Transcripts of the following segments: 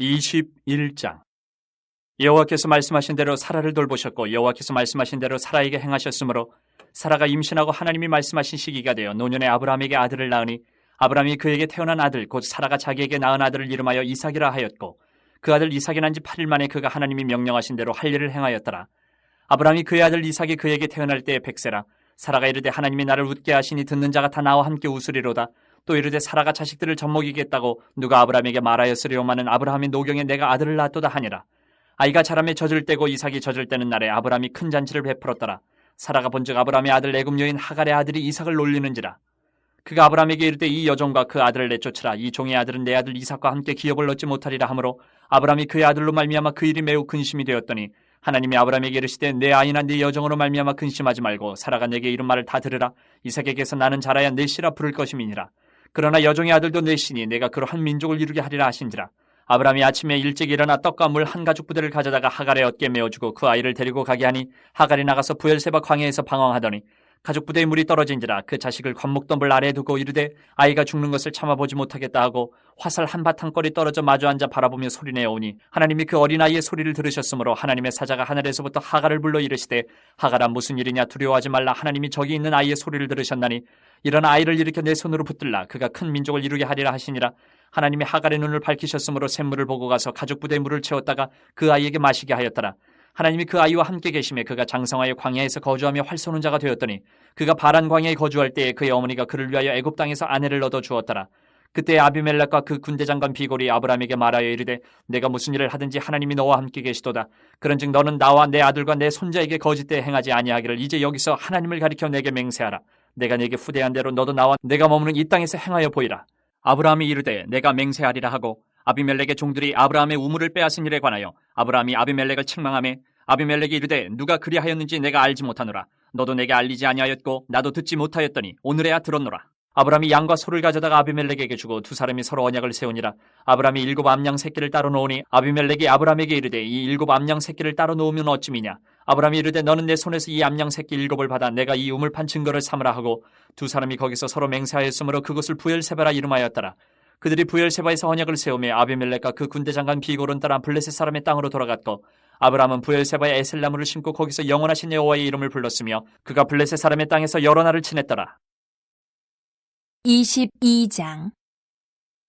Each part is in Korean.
21장. 여호와께서 말씀하신 대로 사라를 돌보셨고 여호와께서 말씀하신 대로 사라에게 행하셨으므로 사라가 임신하고 하나님이 말씀하신 시기가 되어 노년에 아브라함에게 아들을 낳으니 아브라함이 그에게 태어난 아들 곧 사라가 자기에게 낳은 아들을 이름하여 이삭이라 하였고 그 아들 이삭이 난 지 8일 만에 그가 하나님이 명령하신 대로 할 일을 행하였더라. 아브라함이 그의 아들 이삭이 그에게 태어날 때에 백세라. 사라가 이르되 하나님이 나를 웃게 하시니 듣는 자가 다 나와 함께 웃으리로다 또 이르되 사라가 자식들을 젖먹이겠다고 누가 아브라함에게 말하였으리오마는 아브라함이 노경에 내가 아들을 낳았도다 하니라. 아이가 자라매 젖을 때고 이삭이 젖을 때는 날에 아브라함이 큰 잔치를 베풀었더라. 사라가 본즉 아브라함의 아들 애굽 여인 하갈의 아들이 이삭을 놀리는지라. 그가 아브라함에게 이르되 이 여종과 그 아들을 내쫓으라. 이 종의 아들은 내 아들 이삭과 함께 기업을 얻지 못하리라 하므로 아브라함이 그의 아들로 말미암아 그 일이 매우 근심이 되었더니 하나님이 아브라함에게 이르시되 내 아이나 네 여종으로 말미암아 근심하지 말고 사라가 내게 이런 말을 다 들으라. 이삭에게서 나는 자라야 내 씨라 부를 것임이니라 그러나 여종의 아들도 내 씨니 내가 그로 한 민족을 이루게 하리라 하신지라. 아브라함이 아침에 일찍 일어나 떡과 물 한 가죽 부대를 가져다가 하갈의 어깨에 메어주고 그 아이를 데리고 가게 하니 하갈이 나가서 부엘세바 광야에서 방황하더니 가죽 부대에 물이 떨어진지라 그 자식을 관목덤불 아래에 두고 이르되 아이가 죽는 것을 참아보지 못하겠다 하고 화살 한 바탕거리 떨어져 마주 앉아 바라보며 소리내어 오니 하나님이 그 어린아이의 소리를 들으셨으므로 하나님의 사자가 하늘에서부터 하갈을 불러 이르시되 하갈아 무슨 일이냐 두려워하지 말라 하나님이 저기 있는 아이의 소리를 들으셨나니 일어나 아이를 일으켜 내 손으로 붙들라 그가 큰 민족을 이루게 하리라 하시니라 하나님이 하갈의 눈을 밝히셨으므로 샘물을 보고 가서 가죽 부대에 물을 채웠다가 그 아이에게 마시게 하였더라 하나님이 그 아이와 함께 계심에 그가 장성하여 광야에서 거주하며 활 쏘는 자가 되었더니 그가 바란 광야에 거주할 때에 그의 어머니가 그를 위하여 애굽 땅에서 아내를 얻어 주었더라. 그때 아비멜렉과 그 군대 장관 비골이 아브라함에게 말하여 이르되 내가 무슨 일을 하든지 하나님이 너와 함께 계시도다. 그런즉 너는 나와 내 아들과 내 손자에게 거짓되 행하지 아니하기를 이제 여기서 하나님을 가리켜 내게 맹세하라. 내가 내게 후대한 대로 너도 나와 내가 머무는 이 땅에서 행하여 보이라. 아브라함이 이르되 내가 맹세하리라 하고 아비멜렉의 종들이 아브라함의 우물을 빼앗은 일에 관하여 아브라함이 아비멜렉을 책망하며 아비멜렉이 이르되 누가 그리하였는지 내가 알지 못하노라 너도 내게 알리지 아니하였고 나도 듣지 못하였더니 오늘에야 들었노라 아브라함이 양과 소를 가져다가 아비멜렉에게 주고 두 사람이 서로 언약을 세우니라. 아브라함이 일곱 암양 새끼를 따로 놓으니 아비멜렉이 아브라함에게 이르되 이 일곱 암양 새끼를 따로 놓으면 어찌미냐? 아브라함이 이르되 너는 내 손에서 이 암양 새끼 일곱을 받아 내가 이 우물판 증거를 삼으라 하고 두 사람이 거기서 서로 맹세하였으므로 그것을 부엘세바라 이름하였더라. 그들이 부엘세바에서 언약을 세우며 아비멜렉과 그 군대 장관 비골은 따라 블레셋 사람의 땅으로 돌아갔고 아브라함은 부엘세바에 에셀나무를 심고 거기서 영원하신 여호와의 이름을 불렀으며 그가 블레셋 사람의 땅에서 여러 날을 지냈더라. 22장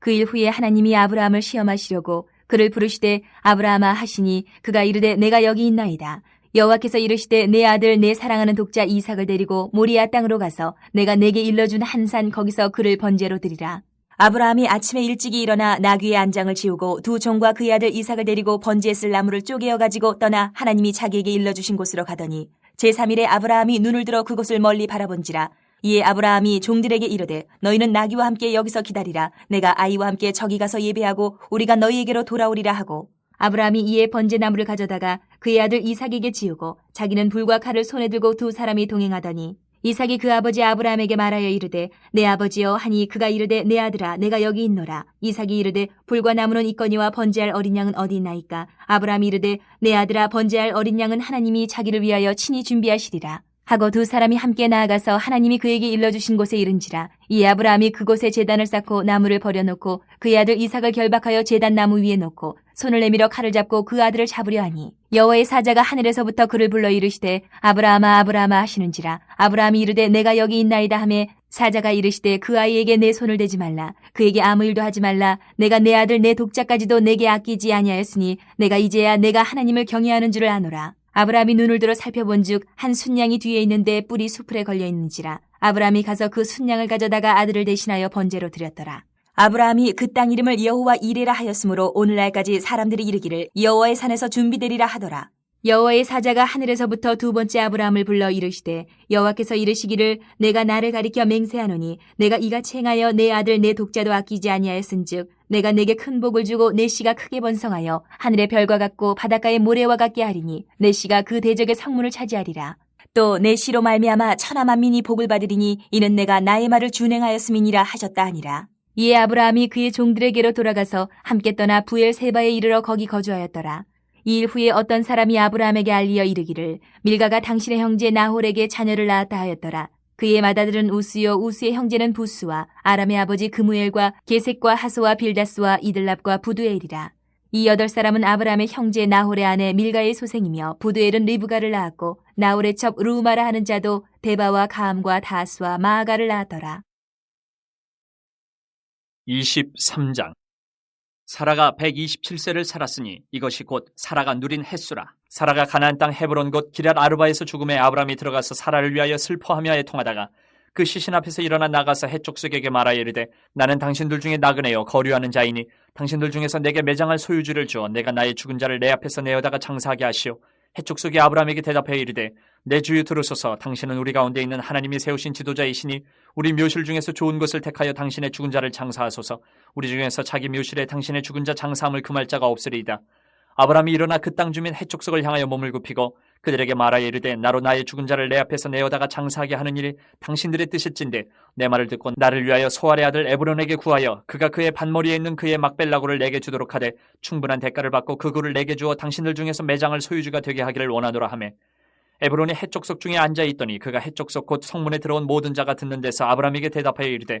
그 일 후에 하나님이 아브라함을 시험하시려고 그를 부르시되 아브라함아 하시니 그가 이르되 내가 여기 있나이다. 여호와께서 이르시되 내 아들 내 사랑하는 독자 이삭을 데리고 모리아 땅으로 가서 내가 내게 일러준 한 산 거기서 그를 번제로 드리라. 아브라함이 아침에 일찍이 일어나 나귀의 안장을 지우고 두 종과 그의 아들 이삭을 데리고 번제에 쓸 나무를 쪼개어 가지고 떠나 하나님이 자기에게 일러주신 곳으로 가더니 제3일에 아브라함이 눈을 들어 그곳을 멀리 바라본지라 이에 아브라함이 종들에게 이르되 너희는 나귀와 함께 여기서 기다리라. 내가 아이와 함께 저기 가서 예배하고 우리가 너희에게로 돌아오리라 하고. 아브라함이 이에 번제나무를 가져다가 그의 아들 이삭에게 지우고 자기는 불과 칼을 손에 들고 두 사람이 동행하더니 이삭이 그 아버지 아브라함에게 말하여 이르되 내 아버지여 하니 그가 이르되 내 아들아 내가 여기 있노라. 이삭이 이르되 불과 나무는 있거니와 번제할 어린 양은 어디 있나이까? 아브라함이 이르되 내 아들아 번제할 어린 양은 하나님이 자기를 위하여 친히 준비하시리라 하고 두 사람이 함께 나아가서 하나님이 그에게 일러주신 곳에 이른지라 이 아브라함이 그곳에 제단을 쌓고 나무를 버려놓고 그의 아들 이삭을 결박하여 제단 나무 위에 놓고 손을 내밀어 칼을 잡고 그 아들을 잡으려 하니 여호와의 사자가 하늘에서부터 그를 불러 이르시되 아브라함아 아브라함아 하시는지라 아브라함이 이르되 내가 여기 있나이다 하매 사자가 이르시되 그 아이에게 내 손을 대지 말라. 그에게 아무 일도 하지 말라. 내가 내 아들 내 독자까지도 내게 아끼지 아니하였으니 내가 이제야 내가 하나님을 경외하는 줄을 아노라 아브라함이 눈을 들어 살펴본즉 한 순양이 뒤에 있는데 뿔이 수풀에 걸려 있는지라 아브라함이 가서 그 순양을 가져다가 아들을 대신하여 번제로 드렸더라. 아브라함이 그 땅 이름을 여호와 이레라 하였으므로 오늘날까지 사람들이 이르기를 여호와의 산에서 준비되리라 하더라. 여호와의 사자가 하늘에서부터 두 번째 아브라함을 불러 이르시되 여호와께서 이르시기를 내가 나를 가리켜 맹세하노니 내가 이같이 행하여 내 아들 내 독자도 아끼지 아니하였은즉 내가 내게 큰 복을 주고 내 씨가 크게 번성하여 하늘의 별과 같고 바닷가의 모래와 같게 하리니 내 씨가 그 대적의 성문을 차지하리라. 또 내 씨로 말미암아 천하 만민이 복을 받으리니 이는 내가 나의 말을 준행하였음이니라 하셨다 하니라. 이에 아브라함이 그의 종들에게로 돌아가서 함께 떠나 부엘 세바에 이르러 거기 거주하였더라 이 일 후에 어떤 사람이 아브라함에게 알리어 이르기를 밀가가 당신의 형제 나홀에게 자녀를 낳았다 하였더라. 그의 맏아들은 우스요 우스의 형제는 부스와 아람의 아버지 그무엘과 게색과 하소와 빌다스와 이들랍과 부두엘이라. 이 여덟 사람은 아브라함의 형제 나홀의 아내 밀가의 소생이며 부두엘은 리브가를 낳았고 나홀의 첩 루마라 하는 자도 데바와 가함과 다스와 마아가를 낳았더라. 23장 사라가 127세를 살았으니 이것이 곧 사라가 누린 횟수라. 사라가 가나안 땅 헤브론 곧 기럇 아르바에서 죽음에 아브라함이 들어가서 사라를 위하여 슬퍼하며 애통하다가 그 시신 앞에서 일어나 나가서 해족속에게 말하여 이르되 나는 당신들 중에 나그네요 거류하는 자이니 당신들 중에서 내게 매장할 소유주를 주어 내가 나의 죽은 자를 내 앞에서 내어다가 장사하게 하시오. 해족속이 아브라함에게 대답하여 이르되 내 주유 들으소서 당신은 우리 가운데 있는 하나님이 세우신 지도자이시니 우리 묘실 중에서 좋은 것을 택하여 당신의 죽은 자를 장사하소서 우리 중에서 자기 묘실에 당신의 죽은 자 장사함을 금할 자가 없으리이다. 아브라함이 일어나 그 땅 주민 해족속을 향하여 몸을 굽히고 그들에게 말하여 이르되 나로 나의 죽은 자를 내 앞에서 내어다가 장사하게 하는 일이 당신들의 뜻일진데 내 말을 듣고 나를 위하여 소알의 아들 에브론에게 구하여 그가 그의 반머리에 있는 그의 막벨라고를 내게 주도록 하되 충분한 대가를 받고 그 굴을 내게 주어 당신들 중에서 매장을 소유주가 되게 하기를 원하노라 하매. 에브론이 해족속 중에 앉아 있더니 그가 해족속 곧 성문에 들어온 모든 자가 듣는 데서 아브라함에게 대답하여 이르되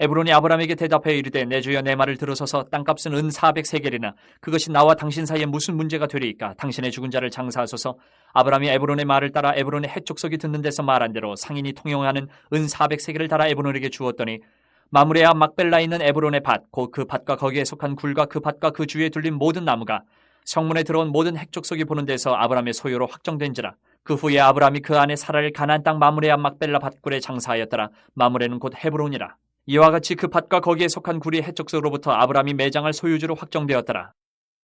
에브론이 아브라함에게 대답하여 이르되 내 주여 내 말을 들으소서 땅값은 은 400세겔이나 그것이 나와 당신 사이에 무슨 문제가 되리이까? 당신의 죽은 자를 장사하소서. 아브라함이 에브론의 말을 따라 에브론의 해족속이 듣는 데서 말한 대로 상인이 통용하는 은 400세겔을 달아 에브론에게 주었더니 마무레아 막벨라 있는 에브론의 밭 곧 그 밭과 거기에 속한 굴과 그 밭과 그 주위에 둘린 모든 나무가 성문에 들어온 모든 핵족속이 보는 데서 아브라함의 소유로 확정된지라. 그 후에 아브라함이 그 안에 사라를 가나안 땅 마무레아 막벨라 밭굴에 장사하였더라. 마무레는 곧 헤브론이라 이와 같이 그 밭과 거기에 속한 굴이 해족속으로부터 아브라함이 매장할 소유주로 확정되었더라.